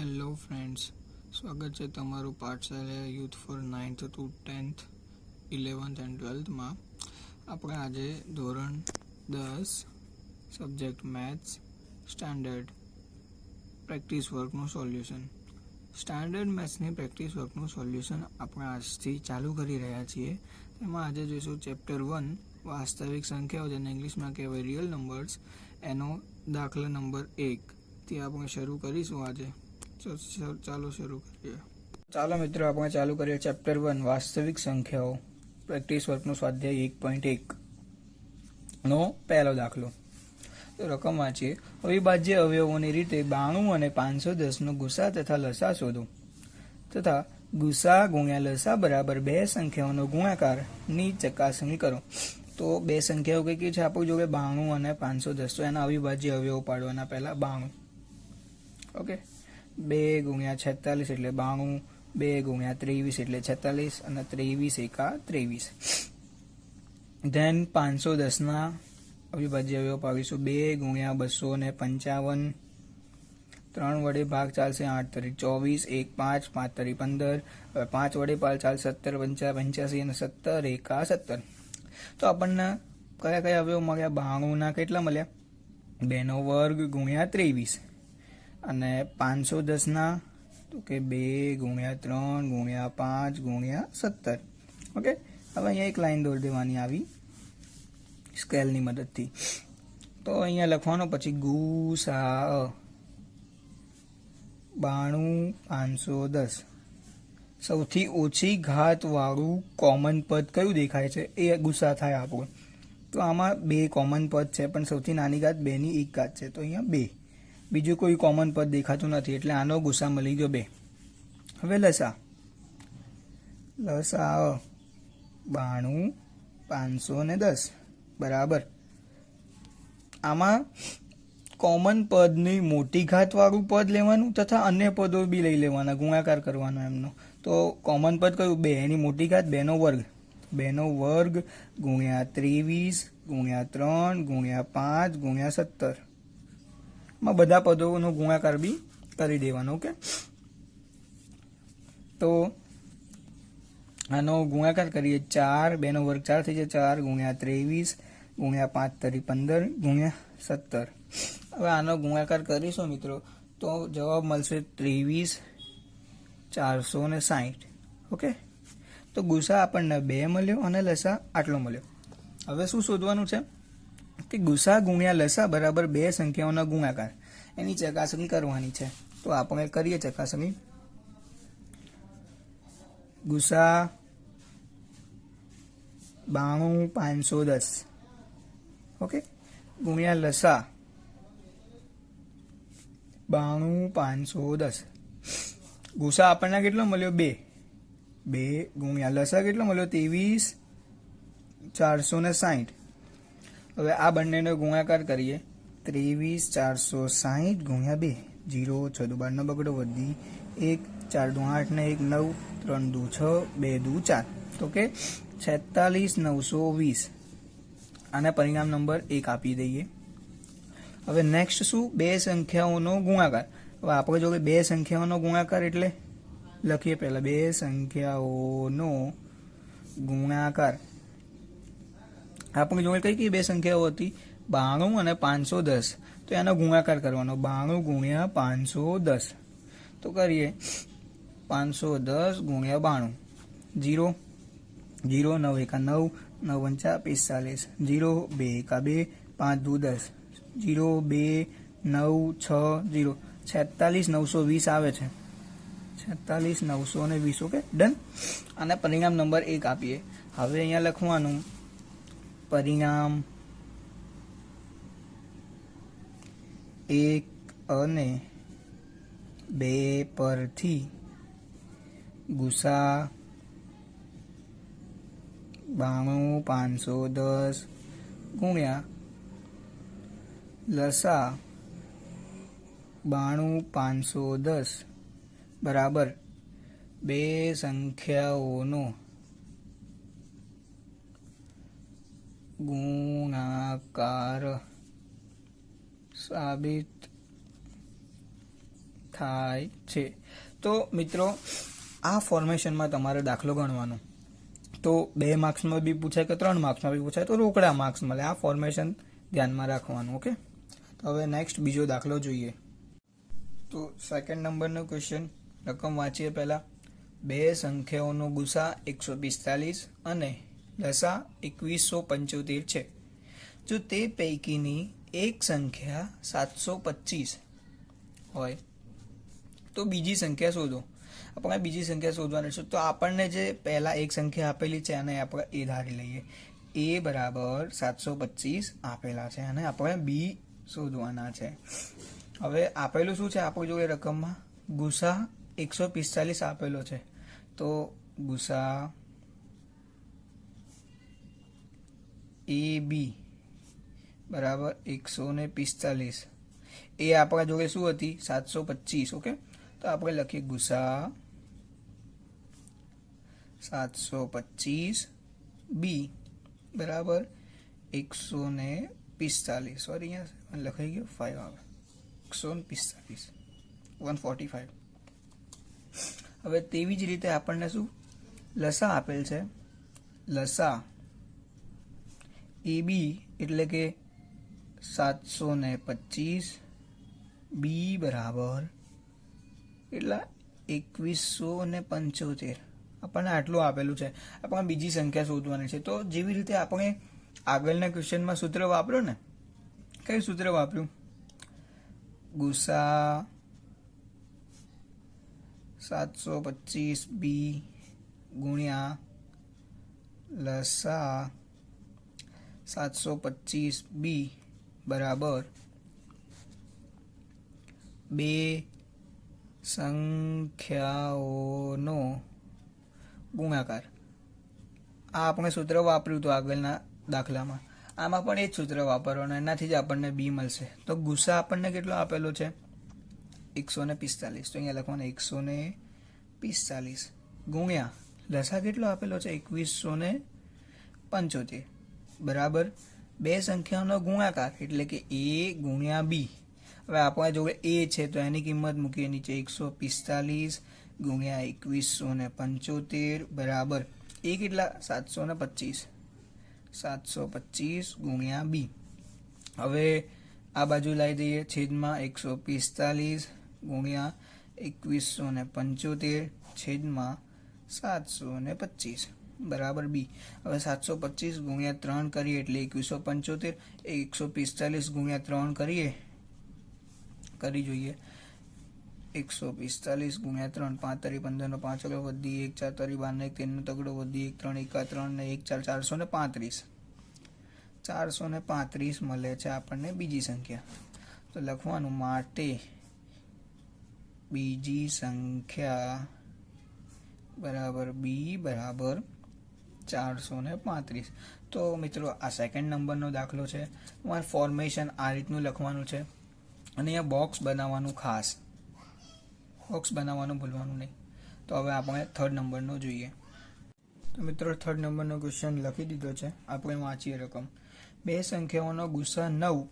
Hello friends સ્વાગત છે તમારું Pathshala youth for ninth to tenth eleventh and ટ્વેલ્થમાં આપણે આજે ધોરણ દસ સબ્જેક્ટ મેથ્સ સ્ટાન્ડર્ડ પ્રેક્ટિસ વર્કનું સોલ્યુશન સ્ટાન્ડર્ડ મેથ્સની પ્રેક્ટિસ વર્કનું સોલ્યુશન આપણે આજથી ચાલુ કરી રહ્યા છીએ. તેમાં આજે જોઈશું ચેપ્ટર વન વાસ્તવિક સંખ્યાઓ, જેને ઇંગ્લિશમાં કહેવાય રિયલ નંબર્સ એનો દાખલા નંબર એક. થી આપણે શરૂ કરીશું આજે. ચાલો શરૂ કરીએ. ચાલો મિત્રો, આપણે ચાલુ કરીએ ચેપ્ટર વન વાસ્તવિક સંખ્યાઓ. પ્રેક્ટિસ વર્કનો સ્વાધ્યાય એક પોઈન્ટ એક. નો, પહેલો દાખલો. તો રકમ વાંચીએ. અવિભાજ્ય અવયવોની રીતે બાણું અને પાંચસો દસનો ગુસા તથા લસા શોધો. તથા ગુસા ગુણ્યા લસા બરાબર બે સંખ્યાઓનો ગુણાકારની ચકાસણી કરો. તો બે સંખ્યાઓ કઈ કઈ છે આપણું જોડે બાણું અને પાંચસો દસ. તો એના અવિભાજ્ય અવયવો પાડવાના પહેલા બાણું. ઓકે? બે ગુણ્યા છેતાલીસ એટલે બાણું, બે ગુણ્યા ત્રેવીસ એટલે છેતાલીસ અને ત્રેવીસ એકા ત્રેવીસ. ધેન પાંચસો દસના અવિભાજ્ય અવયવ પાવીશું. બે ગુણ્યા બસો ને પંચાવન. ત્રણ વડે ભાગ ચાલશે આઠ તરી ચોવીસ, એક પાંચ પાંચ તરી પંદર. પાંચ વડે પાલ ચાલ સત્તર, પંચા પંચ્યાસી અને સત્તર એકા સત્તર. તો આપણને કયા કયા અવયવ મળ્યા? બાણુંના કેટલા મળ્યા? બેનો વર્ગ ગુણ્યા ત્રેવીસ. અને પાંચસો દસના, તો કે બે ગુણ્યા ત્રણ, ગુણ્યા પાંચ, ગુણ્યા સત્તર. ઓકે? હવે અહીંયા એક લાઈન દોરી દેવાની આવી, સ્કેલની મદદથી. તો અહીંયા લખવાનો પછી ગુસા બાણું, પાંચસો દસ. સૌથી ઓછી ઘાતવાળું કોમન પદ કયું દેખાય છે? એ ગુસ્સા થાય આપણું. તો આમાં બે કોમન પદ છે, પણ સૌથી નાની ઘાત બેની એક ઘાત છે. તો અહીંયા બે. બીજું કોઈ કોમન પદ દેખાતું નથી, એટલે આનો ગુસ્સા મળી ગયો બે. હવે લસા. લસા બાણું, પાંચસો ને દસ. બરાબર. આમાં કોમન પદની મોટી ઘાતવાળું પદ લેવાનું તથા અન્ય પદો બી લઈ લેવાના, ગુણાકાર કરવાનો એમનો. તો કોમન પદ કયું? બે. એની મોટી ઘાત બેનો વર્ગ. બેનો વર્ગ ગુણ્યા ત્રેવીસ, ગુણ્યા ત્રણ, ગુણ્યા પાંચ, ગુણ્યા સત્તર. માં બધા પદોનો ગુણાકાર બી કરી દેવાનો, ઓકે? તો આનો ગુણાકાર કરીએ ચાર, બેનો વર્ગ ચાર થઈ જાય ચાર, ગુણ્યા ત્રેવીસ, ગુણ્યા પાંચ તરી પંદર, ગુણ્યા સત્તર. હવે આનો ગુણાકાર કરીશું મિત્રો, તો જવાબ મળશે ત્રેવીસ, ચારસો ને સાહીઠ, ઓકે? તો ગુસા આપણને બે મળ્યો અને લસા આટલો મળ્યો. હવે શું શોધવાનું છે? કે ગુસા ગુણ્યા લસા બરાબર બે સંખ્યાઓના ગુણાકાર. એની ચકાસણી કરવાની છે. તો આપણે કરીએ ચકાસણી. ગુસા બાણું પાંચસો દસ. ઓકે? ગુણ્યા લસા બાણું પાંચસો દસ. ગુસા આપણને કેટલો મળ્યો? બે. બે ગુણ્યા લસા કેટલો મળ્યો? ત્રેવીસ ચારસો ને સાહીઠ. હવે આ બંનેનો ગુણાકાર કરીએ. ત્રેવીસ, ચારસો સાહીઠ ગુણ્યા બે. જીરો, છ દુ બારનો બગડો વધી એક, ચાર દુ આઠ ને એક, નવ, ત્રણ દુ છ, બે દુ ચાર. તો કે છેતાલીસ, નવસો વીસ. આને પરિણામ નંબર એક આપી દઈએ. હવે નેક્સ્ટ શું? બે સંખ્યાઓનો ગુણાકાર. હવે આપણે જોડે બે સંખ્યાઓનો ગુણાકાર એટલે લખીએ પહેલા બે સંખ્યાઓનો ગુણાકાર. આપણે જોડે કઈ કઈ બે સંખ્યાઓ હતી? બાણું અને પાંચસો દસ. તો એનો ગુણાકાર કરવાનો. બાણું ગુણ્યા પાંચસો દસ. તો કરીએ. પાંચસો દસ ગુણ્યા બાણું. જીરો. જીરો, નવ એકા નવ. નવ પંચા પિસ્તાલીસ. જીરો, બે એકા બે. પાંચ દુ દસ. જીરો, બે, નવ, છ, જીરો. છેતાલીસ નવસો વીસ આવે છે. છેતાલીસ નવસો ને વીસ. ઓકે? ડન? અને પરિણામ નંબર એક આપીએ. હવે અહીંયા લખવાનું. પરિણામ એક અને બે પરથી ગુસા બાણું પાંચસો દસ ગુણ્યા લસા બાણું પાંચસો દસ બરાબર બે સંખ્યાઓનો ગુણાકાર સાબિત થાય છે. તો મિત્રો, આ ફોર્મેશનમાં તમારે દાખલો ગણવાનો. તો બે માર્ક્સમાં બી પૂછાય કે ત્રણ માર્ક્સમાં બી પૂછાય, તો રોકડા માર્ક્સ મળે. આ ફોર્મેશન ધ્યાનમાં રાખવાનું ઓકે તો હવે નેક્સ્ટ બીજો દાખલો જોઈએ. તો સેકન્ડ નંબરનો ક્વેશ્ચન રકમ વાંચીએ પહેલાં. બે સંખ્યાઓનો ગુસા એકસો પિસ્તાલીસ અને લસા એકવીસો પંચોતેર છે. જો તે પૈકીની એક સંખ્યા સાતસો પચીસ હોય, તો બીજી સંખ્યા શોધો. આપણે બીજી સંખ્યા શોધવાની છે. તો આપણને જે પહેલાં એક સંખ્યા આપેલી છે અને આપણે એ ધારી લઈએ. એ બરાબર સાતસો પચીસ આપેલા છે અને આપણે બી શોધવાના છે. હવે આપેલું શું છે આપણી જોડે રકમમાં? ગુસા એકસો પિસ્તાલીસ આપેલો છે. તો ગુસા એ બી. બરાબર, એકસો ને પિસ્તાલીસ. એ આપણા જોડે શું હતી? સાતસો પચીસ, ઓકે? તો આપણે લખીએ ગુસા સાતસો પચીસ બી. બરાબર, એકસો ને પિસ્તાલીસ. સોરી અહીંયા લખાઈ ગયો ફાઈવ આવે. એકસો ને પિસ્તાલીસ. વન ફોર્ટી ફાઈવ હવે તેવી જ રીતે આપણને શું? લસા આપેલ છે. લસા એ બી એટલે કે સાતસો ને પચીસ બી બરાબર એટલા એકવીસો ને પંચોતેર. આપણને આટલું આપેલું છે. આપણે બીજી સંખ્યા શોધવાની છે. તો જેવી રીતે આપણે આગળના ક્વેશ્ચનમાં સૂત્ર વાપરો ને, કયું સૂત્ર વાપર્યું? ગુસા સાતસો પચીસ બી ગુણ્યા લસા સાતસો પચીસ બી બરાબર બે સંખ્યાઓનો ગુણાકાર. આ આપણે સૂત્ર વાપર્યું હતું આગળના દાખલામાં. આમાં પણ એ જ સૂત્ર વાપરવાનું એનાથી જ આપણને બી મળશે. તો ગુસ્સા આપણને કેટલો આપેલો છે? એકસો ને પિસ્તાલીસ. તો અહીંયા લખવાનું એકસો ને પિસ્તાલીસ. ગુણ્યા લસા કેટલો આપેલો છે? એકવીસો ને પંચોતેર. બરાબર? બે સંખ્યાઓનો ગુણાકાર એટલે કે એ ગુણ્યા બી. હવે આપણા જોડે એ છે તો એની કિંમત મૂકીએ નીચે એકસો પિસ્તાલીસ ગુણ્યા એકવીસો ને પંચોતેર, બરાબર? એ કેટલા? સાતસો ને પચીસ. સાતસો પચીસ ગુણ્યા બી. હવે આ બાજુ લાવી દઈએ છેદમાં એકસો પિસ્તાલીસ ગુણ્યા એકવીસો ને પંચોતેર છેદમાં સાતસો ને પચીસ. બરાબર બી. હવે સાતસો પચીસ ગુણ્યા ત્રણ કરીએ એટલે એકવીસો પંચોતેર, એકસો પિસ્તાલીસ ગુણ્યા ત્રણ કરીએ. કરી જોઈએ. એકસો પિસ્તાલીસ ગુણ્યા ત્રણ પાંચ તરી પંદરનો પાંચલો વધી એક ચાર તરી બારનો એક, તેરનો તગડો વધી એક, ત્રણ એકા ત્રણ ને એક, ચાર ચારસો ને પાંત્રીસ. ચારસો ને પાંત્રીસ મળે છે આપણને બીજી સંખ્યા. તો લખવાનું માટે બીજી સંખ્યા બરાબર બી, બરાબર ચારસો ને પાંત્રીસ. તો મિત્રો, આ સેકન્ડ નંબરનો દાખલો છે. તમારે ફોર્મેશન આ રીતનું લખવાનું છે. અને અહીંયા બોક્સ બનાવવાનું ખાસ. બોક્સ બનાવવાનું ભૂલવાનું નહીં. તો હવે આપણે થર્ડ નંબરનો જોઈએ. તો મિત્રો થર્ડ નંબરનો ક્વેશ્ચન લખી દીધો છે. આપણે વાંચીએ રકમ. બે સંખ્યાઓનો ગુસ્સા નવ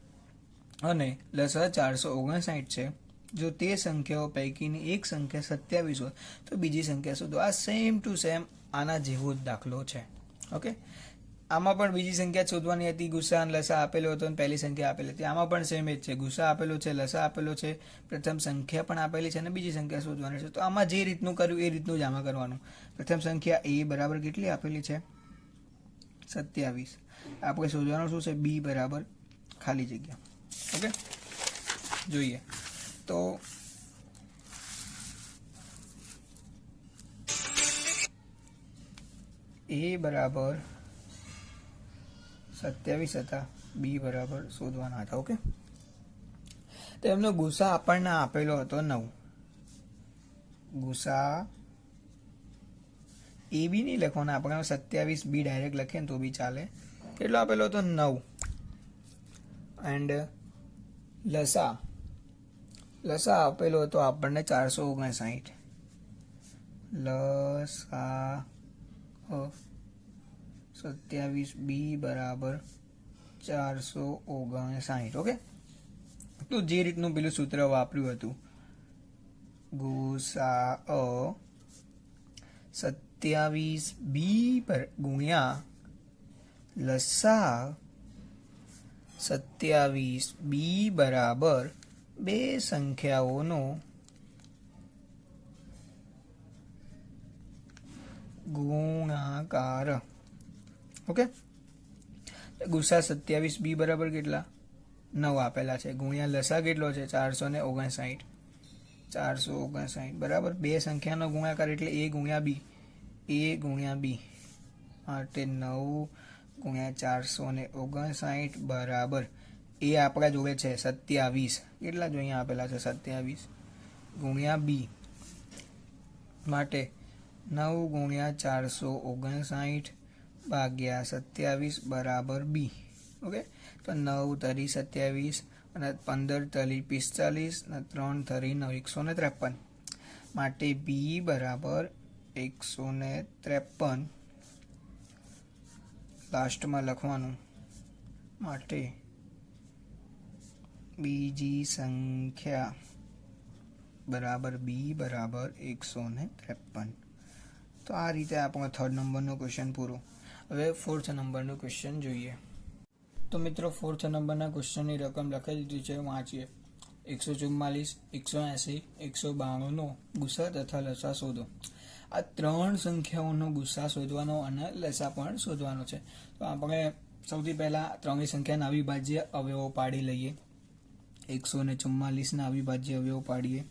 અને લસા ચારસો ઓગણસાઠ છે. જો તે સંખ્યાઓ પૈકીની એક સંખ્યા સત્યાવીસ હોય, તો બીજી સંખ્યા શોધો. આ સેમ ટુ સેમ આના જેવો જ દાખલો છે. ઓકે આમાં પણ બીજી સંખ્યા શોધવાની હતી. ગુસ્સા અને લસા આપેલો હતો અને પહેલી સંખ્યા આપેલી હતી. આમાં પણ સેમ જ છે. ગુસ્સા આપેલો છે, લસા આપેલો છે, પ્રથમ સંખ્યા પણ આપેલી છે અને બીજી સંખ્યા શોધવાની છે. તો આમાં જે રીતનું કર્યું એ રીતનું જ આમાં કરવાનું. પ્રથમ સંખ્યા એ બરાબર કેટલી આપેલી છે? સત્યાવીસ. આપણે શોધવાનું શું છે? બી બરાબર ખાલી જગ્યા. ઓકે જોઈએ. તો એ બરાબર સત્યાવીસ હતા. બી બરાબર શોધવાના હતા, ઓકે? તો એમનો ગુસા આપણને આપેલો હતો નવ. ગુસા એ બી નહીં લખવાનો. આપણે સત્યાવીસ બી ડાયરેક્ટ લખીએ ને તો બી ચાલે. કેટલો આપેલો હતો? નવ. એન્ડ લસા. લસા આપેલો હતો આપણને ચારસો ઓગણસાઠ. લસા સત્યાવીસ બી બરાબર ચારસો ઓગણસાઠ ઓકે તો જે રીતનું પેલું સૂત્ર વાપર્યું હતું, ગુસા અ સત્યાવીસ બી પર ગુણ્યા લસા સત્યાવીસ બી બરાબર બે સંખ્યાઓનો ગુણાકાર ઓકે? ગુસા સત્યાવીસ બી બરાબર કેટલા? નવ આપેલા છે. ગુણ્યા લસા કેટલો છે? ચારસો ને ઓગણસાઠ. ચારસો ઓગણસાઠ. બરાબર? બે સંખ્યાનો ગુણાકાર એટલે એ ગુણ્યા બી. એ ગુણ્યા બી. માટે નવ ગુણ્યા ચારસો ને ઓગણસાઠ બરાબર. એ આપણા જોડે છે, સત્યાવીસ. કેટલા જો અહીંયા આપેલા છે? સત્યાવીસ. ગુણ્યા બી. માટે નવ ગુણ્યા ચારસો ઓગણસાઠ ભાગ્યા સત્યાવીસ બરાબર બી ઓકે તો નવ તરી સત્યાવીસ અને પંદર તરી પિસ્તાલીસ અને ત્રણ તરી નવ, એકસો ને ત્રેપન. માટે બી બરાબર એકસો ને ત્રેપન. લાસ્ટમાં લખવાનું. માટે બીજી સંખ્યા બરાબર બી બરાબર એકસો ને ત્રેપન. તો આ રીતે આપણો થર્ડ નંબરનો ક્વેશ્ચન પૂરો. હવે ફોર્થ નંબરનું ક્વેશ્ચન જોઈએ. તો મિત્રો ફોર્થ નંબરના ક્વેશ્ચનની રકમ લખાઈ દીધી છે, વાંચીએ. એકસો ચુમ્માલીસ એકસો એંસી, એકસો બાણુંનો ગુસ્સા તથા લસા શોધો. આ ત્રણ સંખ્યાઓનો ગુસ્સા શોધવાનો અને લસા પણ શોધવાનો છે. તો આપણે સૌથી પહેલાં ત્રણેય સંખ્યાના અવિભાજ્ય અવયવો પાડી લઈએ. એકસો ને ચુમ્માલીસના અવિભાજ્ય અવયવો પાડીએ.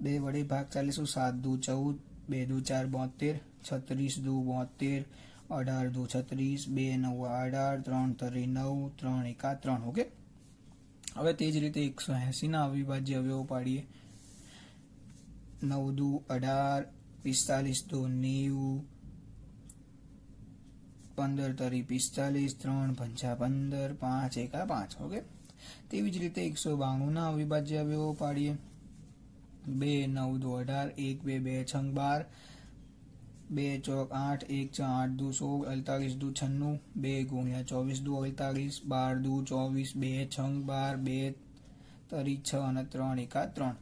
બે વડે ભાગ ચાલીશું, સાત દુ ચૌદ, બે દુ ચાર બોતેર, છત્રીસ દુ બોતેર અઢાર, દુ છત્રીસ, બે, નવ, અઢાર, ત્રણ, તરી, નવ, ત્રણ એકા ત્રણ, ઓકે? હવે તે જ રીતે એકસો એંસીના અવિભાજ્ય અવયવો પાડીએ. નવ, દુ, અઢાર, પિસ્તાલીસ, દુ, નેવું, પંદર, તરી, પિસ્તાલીસ, ત્રણ, પંચા પંદર, પાંચ, એકા પાંચ, ઓકે? તેવી જ રીતે એકસો બાણુંના અવિભાજ્ય અવયવો પાડીએ. બે, નવ, દુ, અઢાર, એક, બે બે, છંગ, બાર બે ચોક આઠ, એક છ આઠ દુ સોળ, અડતાલીસ દુ છન્નું, બે ગુણ્યા ચોવીસ દુ અડતાલીસ, બાર દુ ચોવીસ, બે છંગ, બાર, બે તરી છ અને ત્રણ એકા ત્રણ.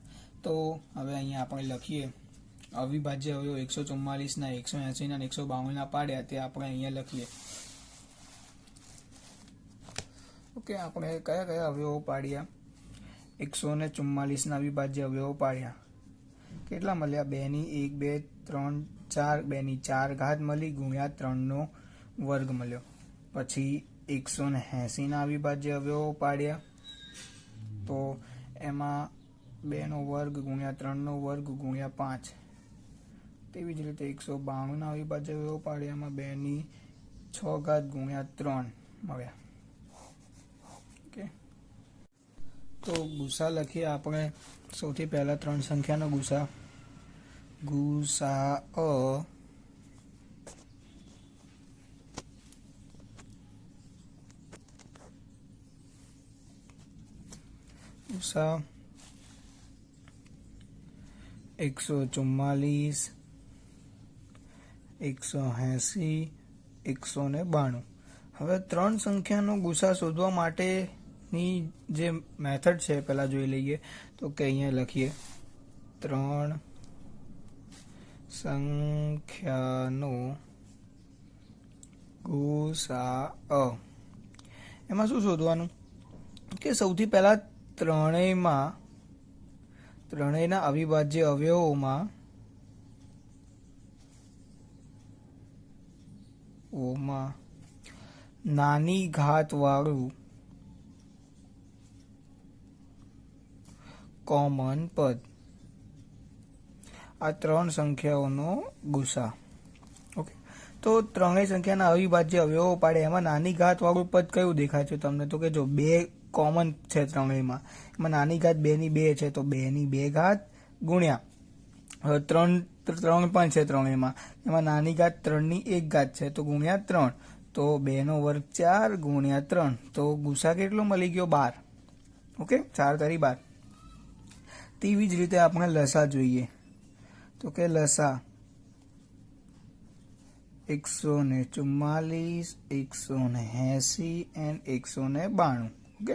તો હવે અહીંયા આપણે લખીએ. અવિભાજ્ય અવયવ એકસો ચુમ્માલીસના, એકસો એંસીના અને એકસો બાવનના પાડ્યા તે આપણે અહીંયા લખીએ. ઓકે, આપણે કયા કયા અવયવો પાડ્યા? એકસો ને ચુમ્માલીસના અવિભાજ્ય અવયવો પાડ્યા. કેટલા મળ્યા? બેની એક, બે, ત્રણ ચાર, બેની ચાર ઘાત મળી, ગુણ્યા ત્રણનો વર્ગ મળ્યો. પછી એકસો ને એંસીના અવિભાજ્ય અવયવો પાડ્યા તો એમાં બેનો વર્ગ, ગુણ્યા ત્રણનો વર્ગ, ગુણ્યા પાંચ. તેવી જ રીતે એકસો બાણુંના અવિભાજ્ય અવયવો પાડ્યા એમાં બેની છ ઘાત ગુણ્યા ત્રણ મળ્યા. તો ગુસા લખીએ આપણે. સૌથી પહેલા ત્રણ સંખ્યાનો ગુસા ગુસા અ ગુસા. એકસો ચુમ્માલીસ. એકસો એંસી. એકસો ને બાણું. હવે ત્રણ સંખ્યાનો ગુસા શોધવા માટેની જે મેથડ છે, પહેલાં જોઈ લઈએ. તો કે અહીંયા લખીએ. ત્રણ સંખ્યાનો ગુસા એમાં શું શોધવાનું? કે સૌથી પહેલાં ત્રણેયમાં, ત્રણેયના અવિભાજ્ય અવયવોમાં, ઓમાં, નાની ઘાત વાળું કોમન પદ. આ ત્રણ સંખ્યાઓનો ગુસા ઓકે તો ત્રણેય સંખ્યાના અવિભાજ્ય અવયવો પાડે એમાં નાની ઘાત વાળું પદ કયું દેખાય છે તમને? તો કે જો બે કોમન છે ત્રણેયમાં, એમાં નાની ઘાત બેની બે છે, તો બેની બે ઘાત ગુણ્યા. ત્રણ ત્રણ પણ છે ત્રણેયમાં. એમાં નાની ઘાત ત્રણની એક ઘાત છે, તો ગુણ્યા ત્રણ. તો બેનો વર્ગ ચાર ગુણ્યા ત્રણ. તો ગુસા કેટલો મળી ગયો? બાર. ઓકે ચાર તારી બાર. તેવી જ રીતે આપણે લસા જોઈએ. તો કે લસા. એકસો ને ચુમ્માલીસ, એકસો ને એંસી એન્ડ એકસો ને બાણું. ઓકે?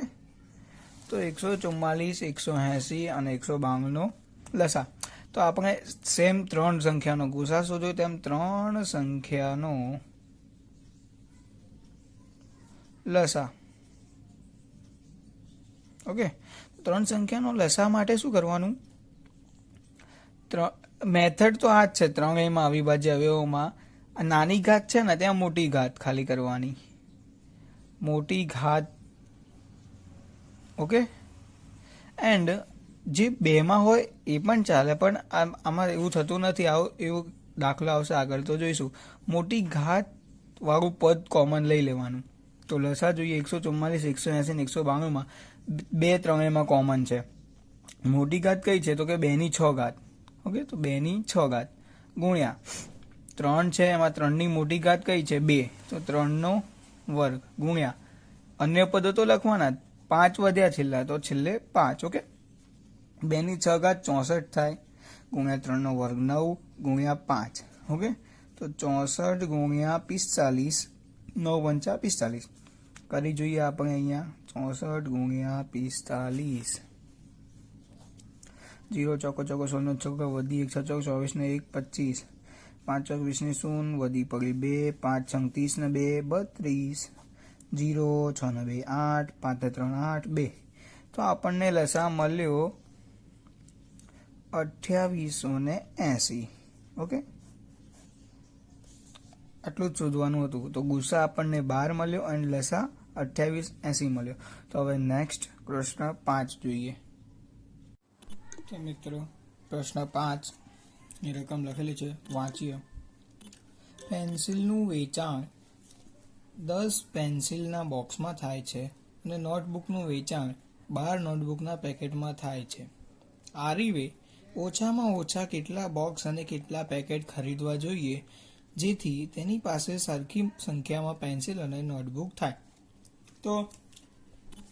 તો એકસો ચુમ્માલીસ, એકસો એંસી અને એકસો બાણુંનો લસા. તો આપણે સેમ ત્રણ સંખ્યાનો ગુસા શોધ્યો. તેમ ત્રણ સંખ્યાનો લસા. ઓકે? ત્રણ સંખ્યાનો લસા માટે શું કરવાનું? મેથડ તો આ જ છે ત્રણેયમાં અવિભાજ્ય અવયવોમાં. નાની ઘાત છે ને, ત્યાં મોટી ઘાત ખાલી કરવાની. મોટી ઘાત. ઓકે? એન્ડ જે બેમાં હોય, એ પણ ચાલે, પણ આમ- એવું થતું નથી. આવું, એવું દાખલો આવશે આગળ, તો જોઈશું. મોટી ઘાત વાળું પદ કોમન લઈ લેવાનું. તો લસા જોઈએ, એકસો ચુમ્માલીસ, એકસો એંસી ને એકસો બાણુંમાં બે ત્રણેયમાં કોમન છે. મોટી ઘાત કઈ છે? તો કે બેની છ ઘાત. ઓકે, તો બેની છ ઘાત. ગુણ્યા. ત્રણ છે, એમાં ત્રણની મોટી ઘાત કઈ છે? બે. તો ત્રણનો વર્ગ. ગુણ્યા. અન્ય પદો તો લખવાના. પાંચ વધ્યા છેલ્લા, તો છેલ્લે પાંચ, ઓકે? બેની છ ઘાત ચોસઠ થાય. ગુણ્યા ત્રણનો વર્ગ નવ, ગુણ્યા પાંચ, ઓકે? તો ચોસઠ ગુણ્યા પિસ્તાલીસ, નવ પંચા પિસ્તાલીસ. કરી જોઈએ આપણે અહીંયા. ચોસઠ ગુણ્યા પિસ્તાલીસ. જીરો ચોકો ચોકો સોળનો ચોકો વધી એક છ ચોક ચોવીસ ને એક પચીસ. પાંચ ચોક વીસ ને શૂન્ય વધી પડી બે, પાંચ છંગ ત્રીસ ને બે, બત્રીસ. જીરો છ ને બે, આઠ, પાંચ ત્રણ, આઠ, બે. તો આપણને લસા મળ્યો અઠ્યાવીસો ને એંસી. ઓકે? આટલું જ શોધવાનું હતું. તો ગુસ્સા આપણને બાર મળ્યો અને લસા અઠ્યાવીસ એંસી મળ્યો. તો હવે નેક્સ્ટ પ્રશ્ન પાંચ જોઈએ. તો મિત્રો? પ્રશ્ન પાંચ. ની રકમ લખેલી છે. વાંચીએ. પેન્સિલનું વેચાણ દસ પેન્સિલના બોક્સમાં થાય છે અને નોટબુકનું વેચાણ બાર નોટબુકના પેકેટમાં થાય છે. આરીવે ઓછામાં ઓછા કેટલા બોક્સ અને કેટલા પેકેટ ખરીદવા જોઈએ, જેથી તેની પાસે સરખી સંખ્યામાં પેન્સિલ અને નોટબુક થાય. તો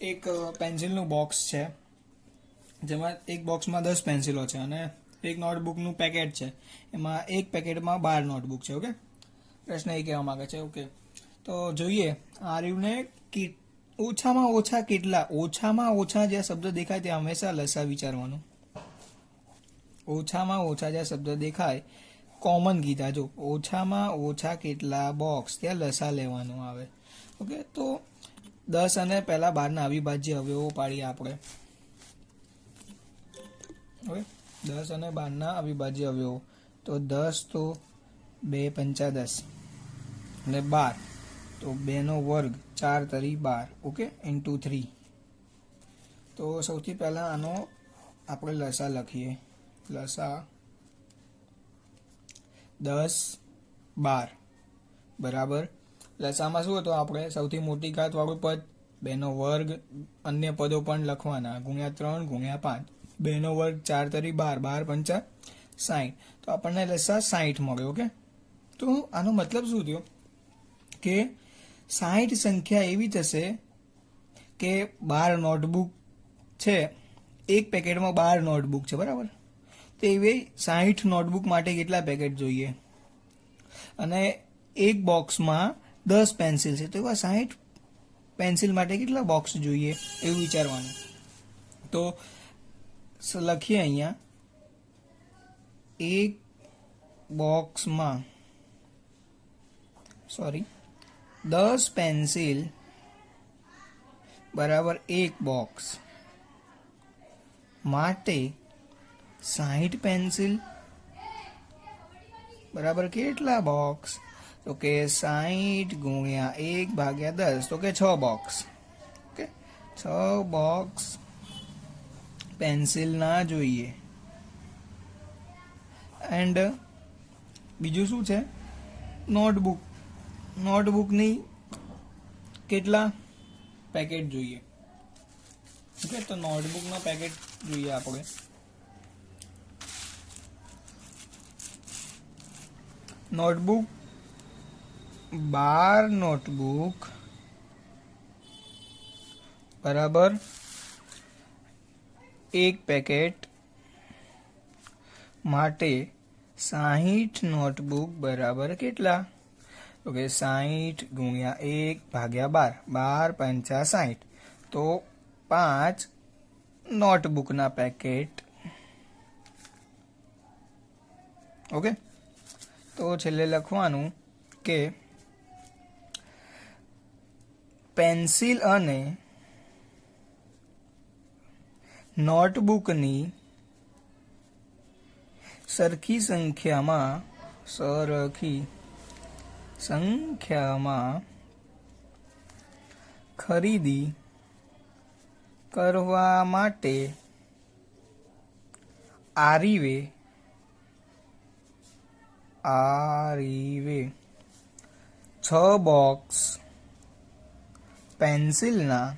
એક પેન્સિલનું બોક્સ છે. જેમાં એક બોક્સમાં દસ પેન્સિલો છે અને એક નોટબુકનું પેકેટ છે. એમાં એક પેકેટમાં બાર નોટબુક છે ઓકે પ્રશ્ન એ કહેવા માંગે છે ઓકે તો જોઈએ, આર્યુને કીટ, ઓછામાં ઓછા કેટલા, ઓછામાં ઓછા જે શબ્દ દેખાય તે હંમેશા લસા વિચારવાનું. ઓછામાં ઓછા જે શબ્દ દેખાય કોમન કીધા જો, ઓછામાં ઓછા કેટલા બોક્સ ત્યાં લસા લેવાનું આવે. ઓકે તો દસ અને પહેલા બારના અવિભાજ્ય અવયવો પાડીએ આપણે. હવે દસ અને બારના અવિભાજ્ય અવયવો. તો દસ તો બે પંચા દસ. અને બાર. તો બેનો વર્ગ ચાર તરી બાર. ઓકે? ઇન્ટુ થ્રી તો સૌથી પહેલાં આનો આપણે લસા લખીએ. લસા દસ બાર. બરાબર? લસામાં શું હતું? આપણે સૌથી મોટી ઘાતવાળું પદ, બેનો વર્ગ, અન્ય પદો પણ લખવાના. ગુણ્યા ત્રણ ગુણ્યા પાંચ. બેનો વર્ગ ચાર તરી બાર બાર પંચા સાઠ તો આપણને લસા સાઠ મળ્યો, ઓકે? તો આનો મતલબ શું થયો? કે સાઠ સંખ્યા એવી થશે કે બાર નોટબુક છે, એક પેકેટમાં બાર નોટબુક છે, બરાબર? તો એવી સાઠ નોટબુક માટે કેટલા પેકેટ જોઈએ? અને એક બોક્સમાં દસ પેન્સિલ છે, તો એવા સાઠ પેન્સિલ માટે કેટલા બોક્સ જોઈએ? એવું વિચારવાનું. તો સ- લખીએ અહીંયા એક બોક્સમાં સોરી દસ પેન્સિલ બરાબર એક બોક્સ માટે સાહીઠ પેન્સિલ બરાબર કેટલા બોક્સ તો કે સાહીઠ ગુણ્યા એક ભાગ્યા દસ તો કે છ બોક્સ ઓકે છ બોક્સ પેન્સિલ ના જોઈએ. એન્ડ બીજું શું છે? નોટબુક નોટબુકની કેટલા પેકેટ જોઈએ? ઓકે, તો નોટબુકના પેકેટ જોઈએ આપણે. નોટબુક બાર નોટબુક બરાબર? એક પેકેટ માટે સાહીઠ નોટબુક બરાબર કેટલા? તો કે સાહીઠ ગુણ્યા એક ભાગ્યા બાર બાર પંચા સાહીઠ. તો પાંચ નોટબુકના પેકેટ. ઓકે, તો છેલ્લે લખવાનું કે પેન્સિલ અને નોટબુકની સરખી સંખ્યામાં સરખી સંખ્યામાં ખરીદી કરવા માટે આરીવે આરીવે. છ બોક્સ પેન્સિલના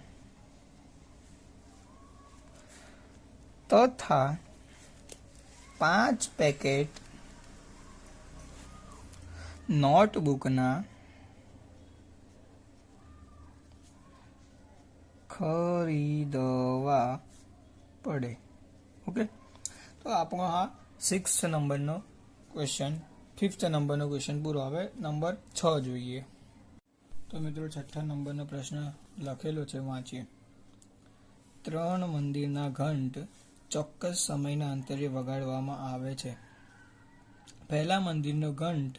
તથા પાંચ પેકેટ નોટબુકના ખરીદવા પડે. ઓકે? તો આપણો આ સિક્સ નંબરનો ક્વેશ્ચન ફિફ્થ નંબરનો ક્વેશ્ચન પૂરો હવે નંબર છ જોઈએ. તો મિત્રો, છઠ્ઠા નંબરનો પ્રશ્ન લખેલો છે, વાંચીએ. ત્રણ મંદિરના ઘંટ ચોક્કસ સમયના અંતરે વગાડવામાં આવે છે. પહેલા મંદિરનો ઘંટ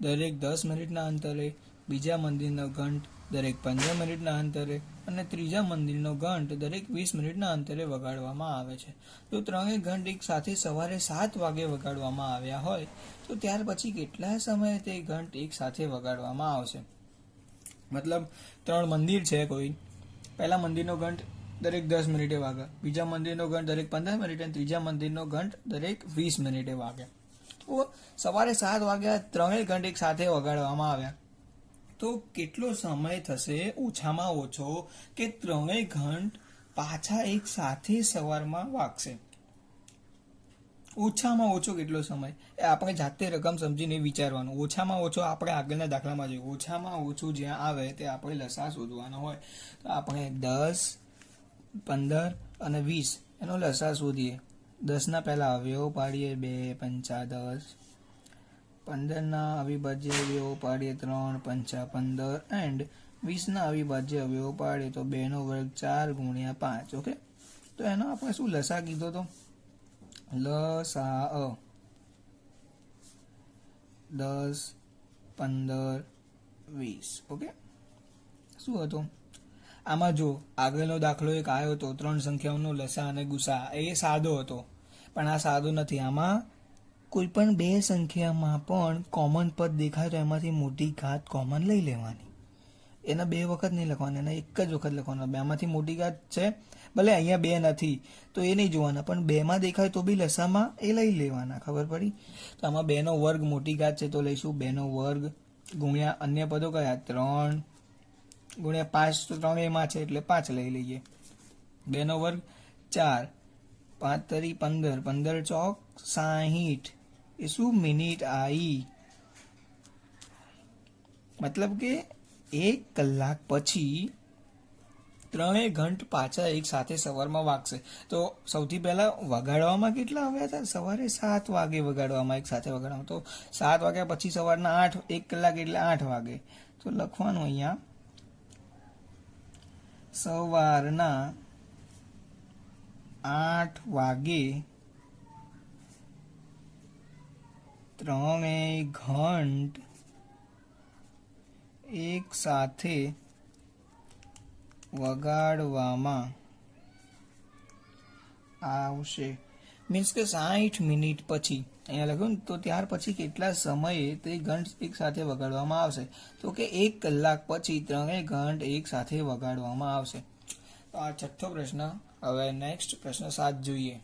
દરેક દસ મિનિટના અંતરે, બીજા મંદિરનો ઘંટ દરેક પંદર મિનિટના અંતરે અને ત્રીજા મંદિરનો ઘંટ દરેક વીસ મિનિટના અંતરે વગાડવામાં આવે છે. જો ત્રણેય ઘંટ એક સાથે સવારે સાત વાગે વગાડવામાં આવ્યા હોય, તો ત્યાર પછી કેટલા સમયે તે ઘંટ એક સાથે વગાડવામાં આવશે? મતલબ, ત્રણ મંદિર છે કોઈ. પહેલા મંદિરનો ઘંટ દરેક દસ મિનિટે વાગે. બીજા મંદિરનો ઘંટ દરેક પંદર મિનિટે અને ત્રીજા મંદિરનો ઘંટ દરેક વીસ મિનિટે વાગે. તો સવારે સાત વાગ્યા ત્રણેય ઘંટ એક સાથે વગાડવામાં આવ્યા. તો કેટલો સમય થશે? ઓછામાં ઓછો કે ત્રણેય ઘંટ પાછા એક સાથે સવારમાં વાગશે. ઓછામાં ઓછો કેટલો સમય? એ આપણે જાતે રકમ સમજીને વિચારવાનું. ઓછામાં ઓછો આપણે આગળના દાખલામાં જોઈએ. ઓછામાં ઓછું જ્યાં આવે તે આપણે લસા શોધવાનો હોય. તો આપણે દસ પંદર અને વીસ એનો લસા શોધીએ. દસના પહેલાં અવયવો પાડીએ, બે, પંચા, દસ. પંદરના અવિભાજ્ય અવયવો પાડીએ, ત્રણ, પંચા, પંદર. એન્ડ વીસના અવિભાજ્ય અવયવો પાડીએ તો બેનો વર્ગ ચાર ગુણ્યા પાંચ, ઓકે? તો એનો આપણે શું લસા કીધો તો? લસા અ દસ, પંદર, વીસ, ઓકે? શું હતું? આમાં જો આગળનો દાખલો એક આવ્યો હતો ત્રણ સંખ્યાઓનો લસા અને ગુસા, એ સાદો હતો. પણ આ સાદો નથી. આમાં કોઈ પણ બે સંખ્યામાં પણ કોમન પદ દેખાય તો એમાંથી મોટી ઘાત કોમન લઈ લેવાની. એના બે વખત નહીં લખવાના, એના એક જ વખત લખવાના. બેમાંથી મોટી ઘાત છે. ભલે અહીંયા બે નથી, તો એ નહીં જોવાના. પણ બેમાં દેખાય તો બી લસામાં એ લઈ લેવાના, ખબર પડી? તો આમાં બેનો વર્ગ મોટી ઘાત છે તો લઈશું. બેનો વર્ગ ગુણ્યા અન્ય પદો કયા? ત્રણ ગુણ્યા પાંચ તો ત્રણ એમાં છે એટલે પાંચ લઈ લઈએ. બેનો વર્ગ ચાર. પાંચ તરી પંદર. પંદર ચોક સાહીઠ. એ શું મિનિટ આવી મતલબ કે એક કલાક પછી ત્રણેય ઘંટ પાછા એક સાથે સવારમાં વાગશે. તો સૌથી પહેલા વગાડવામાં કેટલા આવ્યા હતા? સવારે સાત વાગે વગાડવામાં, એક સાથે વગાડવામાં. તો સાત વાગ્યા પછી સવારના આઠ, એક કલાક એટલે આઠ વાગે. તો લખવાનું અહીંયા. સવારના આઠ વાગે ત્રણેય ઘંટ એક સાથે વગાડવામાં આવશે. મીન્સ કે સાઠ મિનિટ પછી અહીંયા લખ્યું તો ત્યાર પછી કેટલા સમયે તે ઘંટ એક સાથે વગાડવામાં આવશે? તો કે એક કલાક પછી ત્રણેય ઘંટ એક સાથે વગાડવામાં આવશે. તો આ છઠ્ઠો પ્રશ્ન, હવે નેક્સ્ટ પ્રશ્ન સાત જોઈએ.